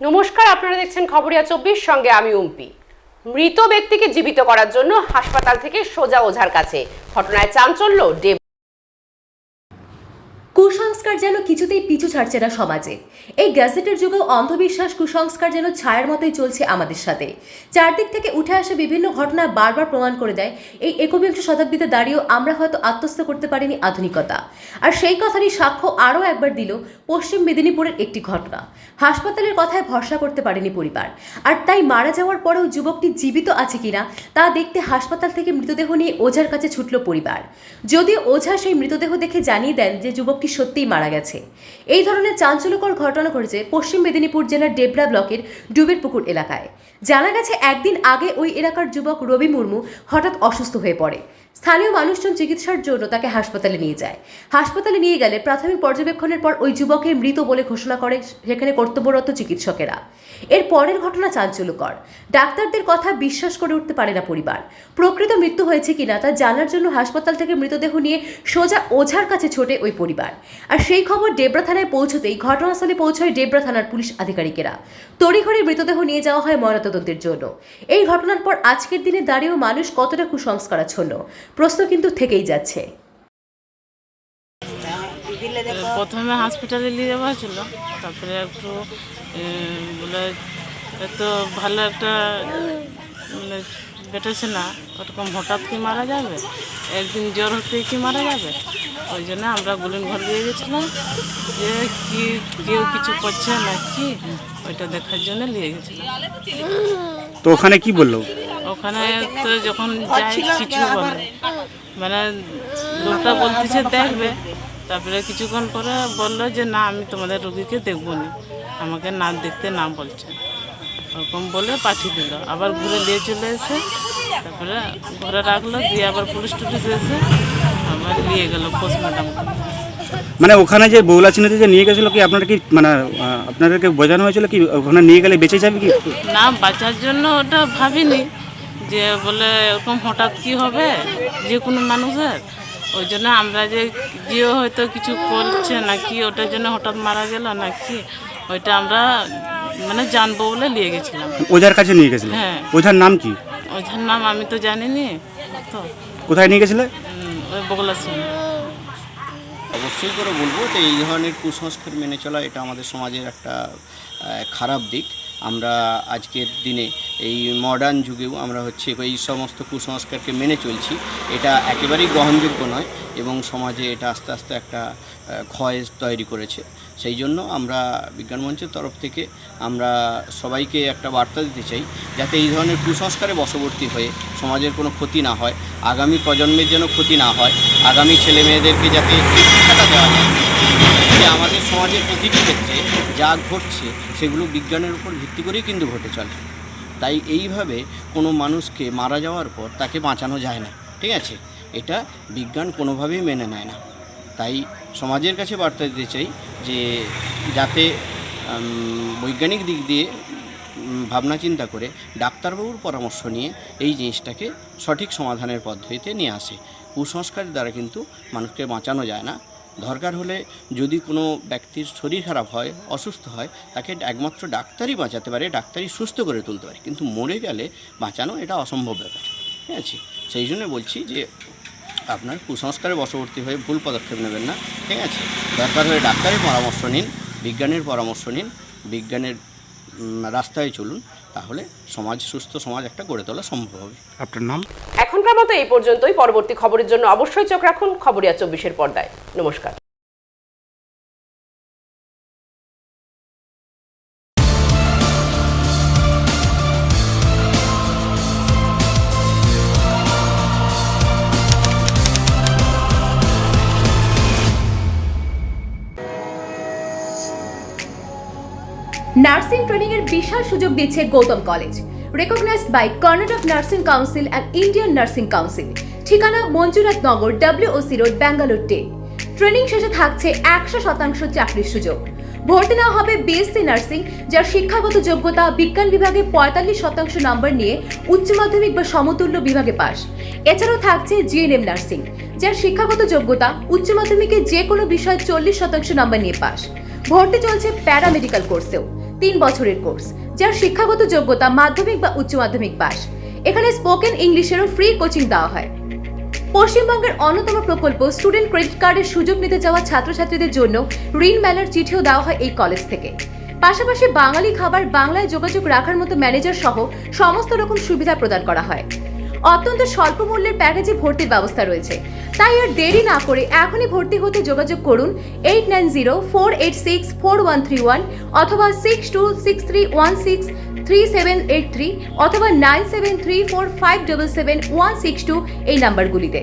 নমস্কার, আপনারা দেখছেন খবরিয়া চব্বিশ, সঙ্গে আমি উম্পি। মৃত ব্যক্তিকে জীবিত করার জন্য হাসপাতাল থেকে সোজা ওঝার কাছে। ঘটনায় চাঞ্চল্য ডেব কুসংস্কার যেন কিছুতেই পিছু ছাড়ছে না সমাজে। এই গ্যাজেটের যুগেও অন্ধবিশ্বাস, কুসংস্কার যেন ছায়ার মতোই চলছে আমাদের সাথে। চারদিক থেকে উঠে আসা বিভিন্ন ঘটনা বারবার প্রমাণ করে দেয় এই একবিংশ শতাব্দীতে দাঁড়িয়েও আমরা হয়তো আত্মস্থ করতে পারিনি আধুনিকতা। আর সেই কথারই সাক্ষ্য আরও একবার দিল পশ্চিম মেদিনীপুরের একটি ঘটনা। হাসপাতালের কথায় ভরসা করতে পারেনি পরিবার। আর তাই মারা যাওয়ার পরেও যুবকটি জীবিত আছে কিনা তা দেখতে হাসপাতাল থেকে মৃতদেহ নিয়ে ওঝার কাছে ছুটল পরিবার। যদিও ওঝা সেই মৃতদেহ দেখে জানিয়ে দেন যে যুবকটি সত্যিই মারা গেছে। এই ধরনের চাঞ্চল্যকর ঘটনা ঘটেছে পশ্চিম মেদিনীপুর জেলার ডেবরা ব্লকের ডুবের পুকুর এলাকায়। জানা গেছে, একদিন আগে ওই এলাকার যুবক রবি মুর্মু হঠাৎ অসুস্থ হয়ে পড়ে। স্থানীয় মানুষজন চিকিৎসার জন্য তাকে হাসপাতালে নিয়ে যায়। হাসপাতালে নিয়ে গেলে প্রাথমিক পর্যবেক্ষণের পর ওই যুবকের মৃত বলে ঘোষণা করে সেখানে কর্তব্যরত চিকিৎসকেরা। এর পরের ঘটনা চাঞ্চল্যকর। ডাক্তারদের কথা বিশ্বাস করে উঠতে পারে না পরিবার। প্রকৃত মৃত্যু হয়েছে কিনা তা জানার জন্য হাসপাতাল থেকে মৃতদেহ নিয়ে সোজা ওঝার কাছে ছোটে ওই পরিবার। আর সেই খবর ডেবরা থানায় পৌঁছতেই ঘটনাস্থলে পৌঁছয় ডেবরা থানার পুলিশ আধিকারিকেরা। তড়িঘড়ি মৃতদেহ নিয়ে যাওয়া হয় ময়নাতদন্তের জন্য। এই ঘটনার পর আজকের দিনে দাঁড়িয়েও মানুষ কতটা কুসংস্কারাচ্ছন্ন। প্রশ্ন কিন্তু থেকেই যাচ্ছে। প্রথমে হসপিটালে নিয়ে যাওয়া হয়েছিল তারপরে একটু বলে এত ভালো একটা মানে বেটেছে না ওরকম হঠাৎ কি মারা যাবে? একদিন জ্বর হতেই কি মারা যাবে? ওই জন্য আমরা গুলিন ঘর দিয়ে গেছিলাম যে কি কেউ কিছু করছে না কি ওইটা দেখার জন্য নিয়ে গেছিলাম। তো ওখানে কি বলল? ওখানে তো যখন যাই কিছু বলে। মানে লোকটা বলতেছে দেখবে। তারপরে কিছুক্ষণ পরে বলল যে না আমি তোমাদের রোগীকে দেখব না আমাকে না দেখতে না বলছে। ওরকম বলে পাঠিয়ে দিল। আবার ঘুরে নিয়ে চলে এসে তারপরে ঘরে রাখল দিয়ে আবার পুলিশ টুলিশ এসে আবার নিয়ে গেল পোস্টমর্টম মানে ওখানে যে বৌলা চিনাতে যে নিয়ে গেছিল কি আপনারা কি মানে আপনাদেরকে বোঝানো হয়েছিল কি ওখানে নিয়ে গেলে বেঁচে যাবে কি? না বাঁচার জন্য ওটা ভাবিনি। যে বলে এরকম হঠাৎ কি হবে? যে কোনো মানুষের? ওই জন্য আমরা যে যে হয়তো কিছু করছে নাকি ওটার জন্য হঠাৎ মারা গেল নাকি ওইটা আমরা মানে জানব বলে নিয়ে গেছিলাম। ওঝার কাছে নিয়ে গেছিল? হ্যাঁ। ওঝার নাম কি? ওইটার নাম আমি তো জানিনি। তো কোথায় নিয়ে গেছিলে? ওই বগলা সিং অবশ্যই করে বলব যে এই ধরনের কুসংস্কার মেনে চলা এটা আমাদের সমাজের একটা খারাপ দিক। আমরা আজকের দিনে এই মডার্ন যুগেও আমরা হচ্ছে এই সমস্ত কুসংস্কারকে মেনে চলছি। এটা একেবারেই গ্রহণযোগ্য নয় এবং সমাজে এটা আস্তে আস্তে একটা ক্ষয় তৈরি করেছে। সেই জন্য আমরা বিজ্ঞান মঞ্চের তরফ থেকে আমরা সবাইকে একটা বার্তা দিতে চাই, যাতে এই ধরনের কুসংস্কারে বশবর্তী হয়ে সমাজের কোনো ক্ষতি না হয়, আগামী প্রজন্মের যেন ক্ষতি না হয়, আগামী ছেলে মেয়েদেরকে যাতে শিক্ষাটা দেওয়া যায়। যে আমাদের সমাজের প্রতিটি ক্ষেত্রে যা ঘটছে সেগুলো বিজ্ঞানের উপর ভিত্তি করেই কিন্তু ঘটে চলে। তাই এইভাবে কোনো মানুষকে মারা যাওয়ার পর তাকে বাঁচানো যায় না, ঠিক আছে? এটা বিজ্ঞান কোনোভাবেই মেনে নেয় না। তাই সমাজের কাছে বার্তা দিতে চাই যে যাতে বৈজ্ঞানিক দিক দিয়ে ভাবনা চিন্তা করে ডাক্তারবাবুর পরামর্শ নিয়ে এই জিনিসটাকে সঠিক সমাধানের পদ্ধতিতে নিয়ে আসে। কুসংস্কারের দ্বারা কিন্তু মানুষকে বাঁচানো যায় না। দরকার হলে যদি কোনো ব্যক্তির শরীর খারাপ হয়, অসুস্থ হয়, তাকে একমাত্র ডাক্তারই বাঁচাতে পারে, ডাক্তারই সুস্থ করে তুলতে পারে। কিন্তু মরে গেলে বাঁচানো এটা অসম্ভব ব্যাপার। ঠিক আছে? সেই জন্য বলছি যে আপনার কুসংস্কারে বশবর্তী হয়ে ভুল পদক্ষেপ নেবেন না। ঠিক আছে? দরকার হলে ডাক্তারের পরামর্শ নিন, বিজ্ঞানের পরামর্শ নিন, বিজ্ঞানের রাস্তায় চলুন তাহলে সমাজ সুস্থ সমাজ একটা গড়ে তোলা সম্ভব হবে। আপনার নাম? এখনকার মতো এই পর্যন্তই। পরবর্তী খবরের জন্য অবশ্যই চোখ রাখুন খবরিয়া চব্বিশের পর্দায়। নমস্কার। নার্সিং ট্রেনিং এর বিশাল সুযোগ দিচ্ছে Gautam college. Recognized by Karnataka nursing council and Indian nursing council ঠিকানা Manjunath Nagar WOC road Bangalore ten training শেষে থাকছে একশো শতাংশ চাকরির সুযোগ। ভর্তি নেওয়া হবে বিএসসি নার্সিং যার শিক্ষাগত যোগ্যতা বিজ্ঞান বিভাগে পঁয়তাল্লিশ শতাংশ নম্বর নিয়ে উচ্চ মাধ্যমিক বা সমতুল্য বিভাগে পাস এছাড়াও থাকছে জিএনএম নার্সিং যার শিক্ষাগত যোগ্যতা উচ্চ মাধ্যমিকে যে কোনো বিষয়ে চল্লিশ শতাংশ নম্বর নিয়ে পাস ভর্তি চলছে প্যারামেডিক্যাল কোর্সেও। তিন বছরের কোর্স, যার শিক্ষাগত যোগ্যতা মাধ্যমিক বা উচ্চ মাধ্যমিক পাশ এখানে স্পোকেন ইংলিশেরও ফ্রি কোচিং দেওয়া হয়। পশ্চিমবঙ্গের অন্যতম প্রকল্প স্টুডেন্ট ক্রেডিট কার্ডের সুযোগ নিতে যাওয়া ছাত্রছাত্রীদের জন্য ঋণ মেলার চিঠিও দেওয়া হয় এই কলেজ থেকে। পাশাপাশি বাঙালি খাবার বাংলায় যোগাযোগ রাখার মতো ম্যানেজার সহ সমস্ত রকম সুবিধা প্রদান করা হয়। অত্যন্ত স্বল্প মূল্যের প্যাকেজে ভর্তির ব্যবস্থা রয়েছে। তাই আর দেরি না করে এখনই ভর্তি হতে যোগাযোগ করুন eight nine zero four eight six four one three one অথবা six two six three one six three seven eight three অথবা nine seven three four five double seven one six two এই নাম্বারগুলিতে